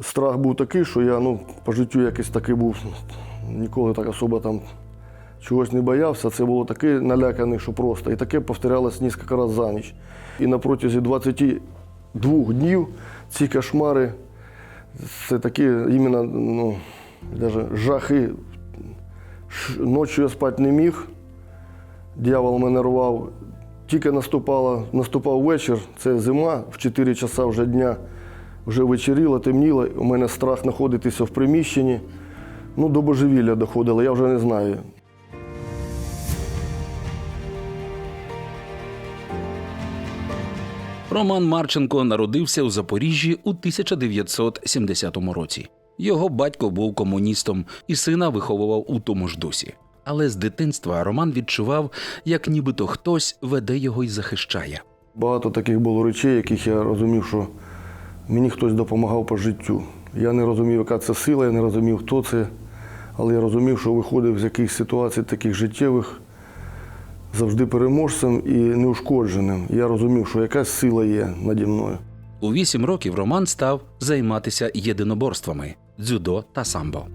Страх був такий, що я ну, по життю якийсь такий був, ніколи так особо там чогось не боявся. Це було таке наляканий, що просто. І таке повторялось кілька разів за ніч. І на протязі 22 днів ці кошмари, це такі іменно ну, даже жахи. Ночі я спати не міг, дьявол мене рвав. Тільки наступала, наступав вечір, це зима, в 4 часа вже дня вже вечеріло, темніло. У мене страх знаходитися в приміщенні. Ну, до божевілля доходило, я вже не знаю. Роман Марченко народився у Запоріжжі у 1970 році. Його батько був комуністом і сина виховував у тому ж дусі. Але з дитинства Роман відчував, як нібито хтось веде його і захищає. Багато таких було речей, яких я розумів, що мені хтось допомагав по життю. Я не розумів, яка це сила, я не розумів, хто це. Але я розумів, що виходив з якихось ситуацій таких життєвих завжди переможцем і неушкодженим. Я розумів, що якась сила є наді мною. У вісім років Роман став займатися єдиноборствами дзюдо та самбо.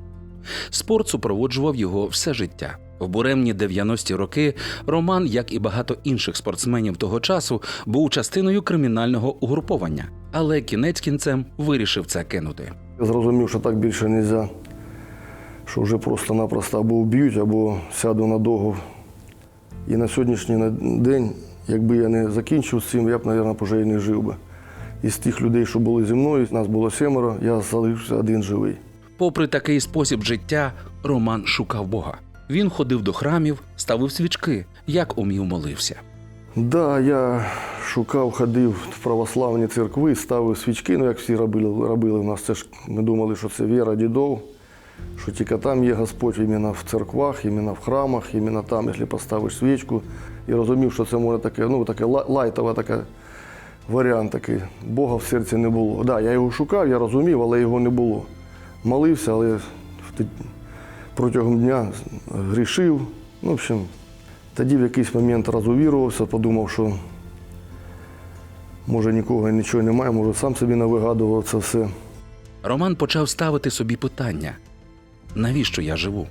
Спорт супроводжував його все життя. В буремні 90-ті роки Роман, як і багато інших спортсменів того часу, був частиною кримінального угруповання, але кінець кінцем вирішив це кинути. Я зрозумів, що так більше не можна, що вже просто-напросто або вб'ють, або сяду надовго. І на сьогоднішній день, якби я не закінчив з цим, я б, мабуть, вже і не жив би. Із тих людей, що були зі мною, нас було семеро, я залишився один живий. Попри такий спосіб життя, Роман шукав Бога. Він ходив до храмів, ставив свічки, як умів молився. Да, я шукав, ходив в православні церкви, ставив свічки, ну як всі робили, робили у нас. Це ж ми думали, що це віра дідов, що тільки там є Господь іменно в церквах, іменно в храмах, іменно там, якщо поставиш свічку. І розумів, що це може таке, ну таке ла- лайтове таке варіант такий. Бога в серці не було. Да, я його шукав, я розумів, але його не було. Молився, але в протягом дня грішив. Ну, в общем, тоді в якийсь момент розувірувався, подумав, що може нікого нічого немає, може сам собі навигадував це все. Роман почав ставити собі питання: навіщо я живу?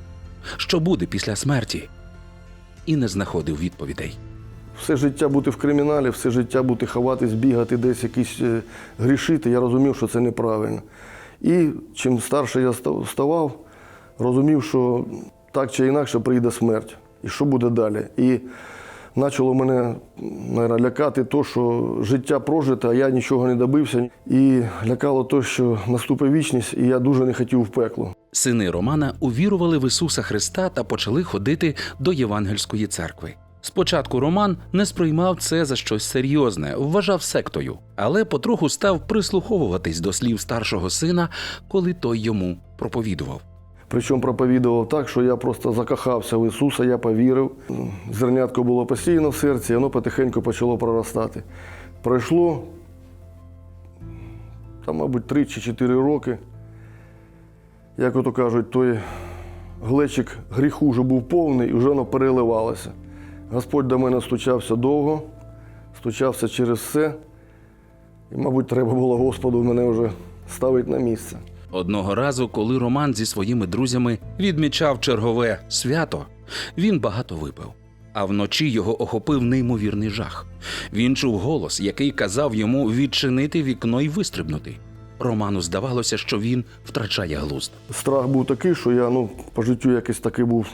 Що буде після смерті? І не знаходив відповідей. Все життя бути в криміналі, все життя бути ховатись, бігати, десь якісь е, грішити, я розумів, що це неправильно. І чим старше я ставав, розумів, що так чи інакше прийде смерть. І що буде далі? І почало мене наверное, лякати те, що життя прожите, а я нічого не добився. І лякало те, що наступить вічність, і я дуже не хотів в пекло. Сини Романа увірували в Ісуса Христа та почали ходити до Євангельської церкви. Спочатку Роман не сприймав це за щось серйозне, вважав сектою, але потроху став прислуховуватись до слів старшого сина, коли той йому проповідував. Причому проповідував так, що я просто закохався в Ісуса, я повірив. Зернятко було постійно в серці, і воно потихеньку почало проростати. Пройшло, там, мабуть, 3 чи 4 роки. Як ото кажуть, той глечик гріху вже був повний і вже воно переливалося. Господь до мене стучався довго, стучався через все. І, мабуть, треба було Господу мене вже ставити на місце. Одного разу, коли Роман зі своїми друзями відмічав чергове свято, він багато випив. А вночі його охопив неймовірний жах. Він чув голос, який казав йому відчинити вікно і вистрибнути. Роману здавалося, що він втрачає глузд. Страх був такий, що я ну, по життю якийсь такий був,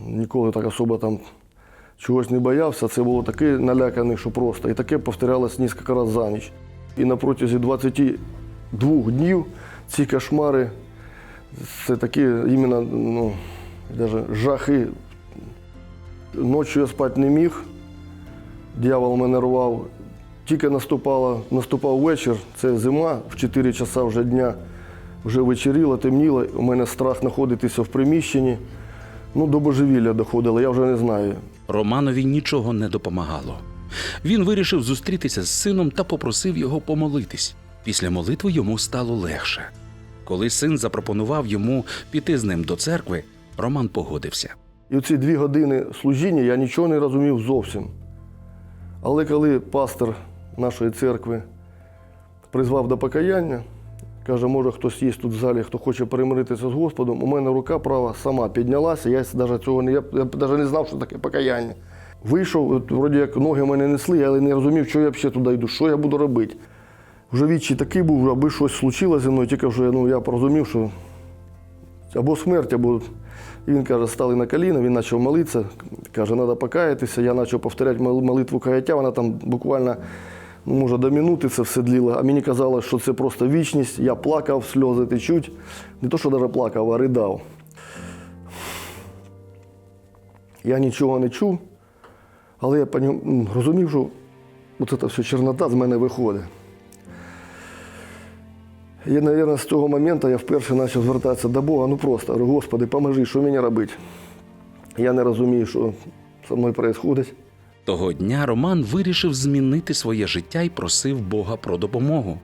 ніколи так особо там чогось не боявся. Це було таке наляканий, що просто. І таке повторялось кілька разів за ніч. І на протязі 22 днів ці кошмари, це такі іменно ну, даже жахи. Ночі я спати не міг, дьявол мене рвав. Тільки наступала, наступав вечір, це зима, в 4 часа вже дня вже вечеріло, темніло. У мене страх знаходитися в приміщенні. Ну, до божевілля доходило, я вже не знаю. Романові нічого не допомагало. Він вирішив зустрітися з сином та попросив його помолитись. Після молитви йому стало легше. Коли син запропонував йому піти з ним до церкви, Роман погодився. І в ці дві години служіння я нічого не розумів зовсім. Але коли пастор нашої церкви призвав до покаяння, Каже, може хтось є тут в залі, хто хоче перемиритися з Господом. У мене рука права сама піднялася. Я навіть цього не я, я навіть не знав, що таке покаяння. Вийшов, вроді як ноги мене несли, але не розумів, що я взагалі туди йду, що я буду робити. Вже відчий такий був, аби щось случилося зі мною, тільки вже ну, я порозумів, що або смерть, або. І він каже, стали на коліна, він почав молитися, каже, треба покаятися. Я почав повторяти молитву каяття, вона там буквально, ну, може, до минути це все дліло. А мені казали, що це просто вічність. Я плакав, сльози течуть. Не то, що навіть плакав, а ридав. Я нічого не чув, але я розумів, що оце все чорнота з мене виходить. І, мабуть, з того моменту я вперше почав звертатися до Бога. Ну просто Господи, поможи, що мені робити? Я не розумію, що зі мною відбувається. Того дня Роман вирішив змінити своє життя і просив Бога про допомогу.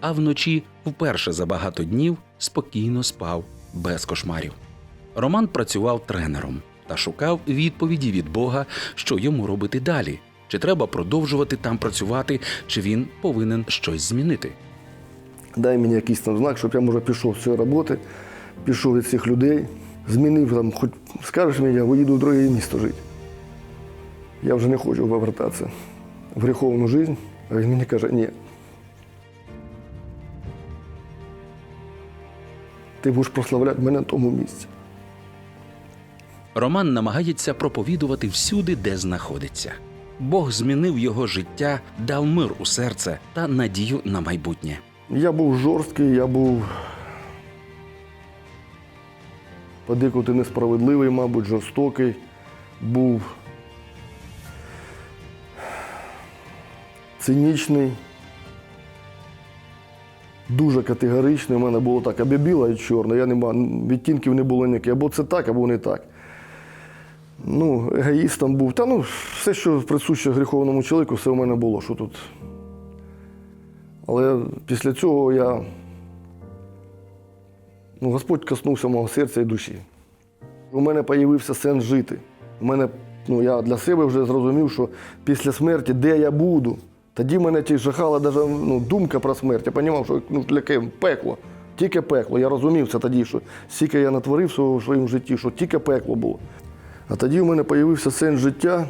А вночі, вперше за багато днів, спокійно спав без кошмарів. Роман працював тренером та шукав відповіді від Бога, що йому робити далі. Чи треба продовжувати там працювати, чи він повинен щось змінити. Дай мені якийсь там знак, щоб я, може, пішов з цієї роботи, пішов від цих людей, змінив там, хоч скажеш мені, я виїду в друге місто жити. Я вже не хочу повертатися в гріховну життя, а він мені каже, ні. Ти будеш прославляти мене на тому місці. Роман намагається проповідувати всюди, де знаходиться. Бог змінив його життя, дав мир у серце та надію на майбутнє. Я був жорсткий, я був подекуди несправедливий, мабуть, жорстокий, був цинічний, дуже категоричний. У мене було так, або біле і чорне, я не мав, відтінків не було ніяких. Або це так, або не так. Ну, егоїстом був. Та ну, все, що присуще гріховному чоловіку, все у мене було. Що тут але після цього я. Ну, Господь коснувся мого серця і душі. У мене з'явився сенс жити. У мене, ну, я для себе вже зрозумів, що після смерті, де я буду, тоді мене ті жахала навіть ну, думка про смерть. Я розумів, що ну, яке пекло, тільки пекло. Я розумів це тоді, що стільки я натворив в своєму житті, що тільки пекло було. А тоді у мене з'явився сенс життя,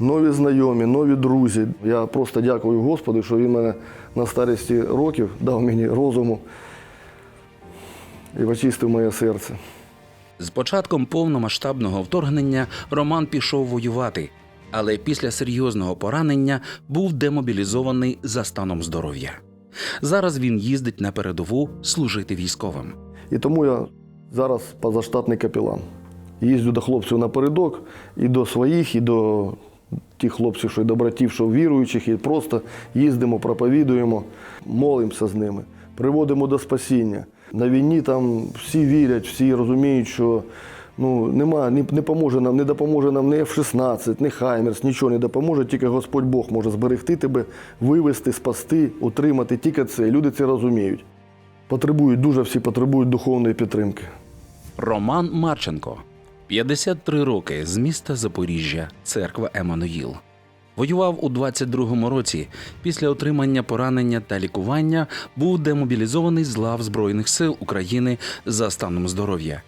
нові знайомі, нові друзі. Я просто дякую Господу, що він мене на старості років дав мені розуму і очистив моє серце. З початком повномасштабного вторгнення Роман пішов воювати, але після серйозного поранення був демобілізований за станом здоров'я. Зараз він їздить на передову служити військовим. І тому я зараз позаштатний капелан. Їздю до хлопців напередок, і до своїх, і до тих хлопців, що й до братів, що віруючих, і просто їздимо, проповідуємо, молимося з ними, приводимо до спасіння. На війні там всі вірять, всі розуміють, що ну, нема, не, не, поможе нам, не допоможе нам ні F-16, ні Хаймерс, нічого не допоможе, тільки Господь Бог може зберегти тебе, вивести, спасти, утримати. Тільки це. Люди це розуміють. Потребують, дуже всі потребують духовної підтримки. Роман Марченко, 53 роки з міста Запоріжжя, церква Еммануїл. Воював у 22-му році. Після отримання поранення та лікування був демобілізований з лав Збройних сил України за станом здоров'я.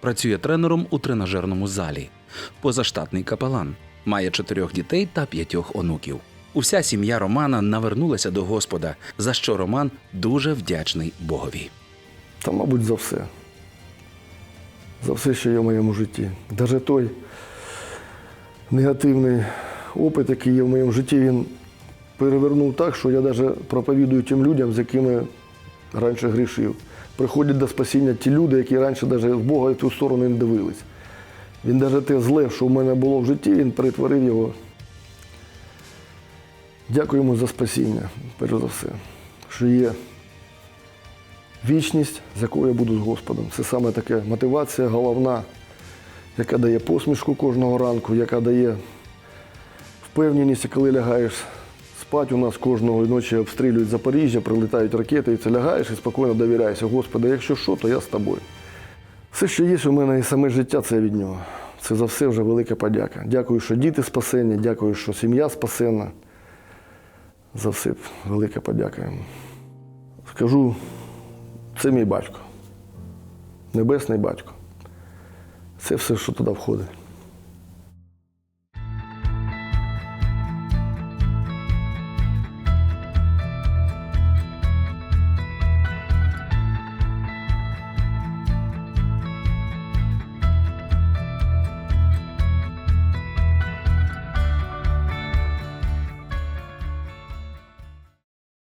Працює тренером у тренажерному залі. Позаштатний капелан. Має чотирьох дітей та п'ятьох онуків. Уся сім'я Романа навернулася до Господа, за що Роман дуже вдячний Богові. Та, мабуть, за все. За все, що є в моєму житті. Навіть той негативний опит, який є в моєму житті, він перевернув так, що я навіть проповідую тим людям, з якими раніше грішив. Приходять до спасіння ті люди, які раніше навіть в Бога в ту сторону не дивились. Він навіть те зле, що в мене було в житті, він перетворив його. Дякую йому за спасіння, перш за все, що є вічність, з якою я буду з Господом. Це саме така мотивація головна, яка дає посмішку кожного ранку, яка дає впевненість, коли лягаєш спати. У нас кожного ночі обстрілюють Запоріжжя, прилітають ракети, і це лягаєш і спокійно довіряєшся. Господи, якщо що, то я з тобою. Все, що є у мене і саме життя, це від нього. Це за все вже велика подяка. Дякую, що діти спасені, дякую, що сім'я спасена. За все велика подяка йому. Скажу це мій батько. Небесний батько. Це все, що туди входить.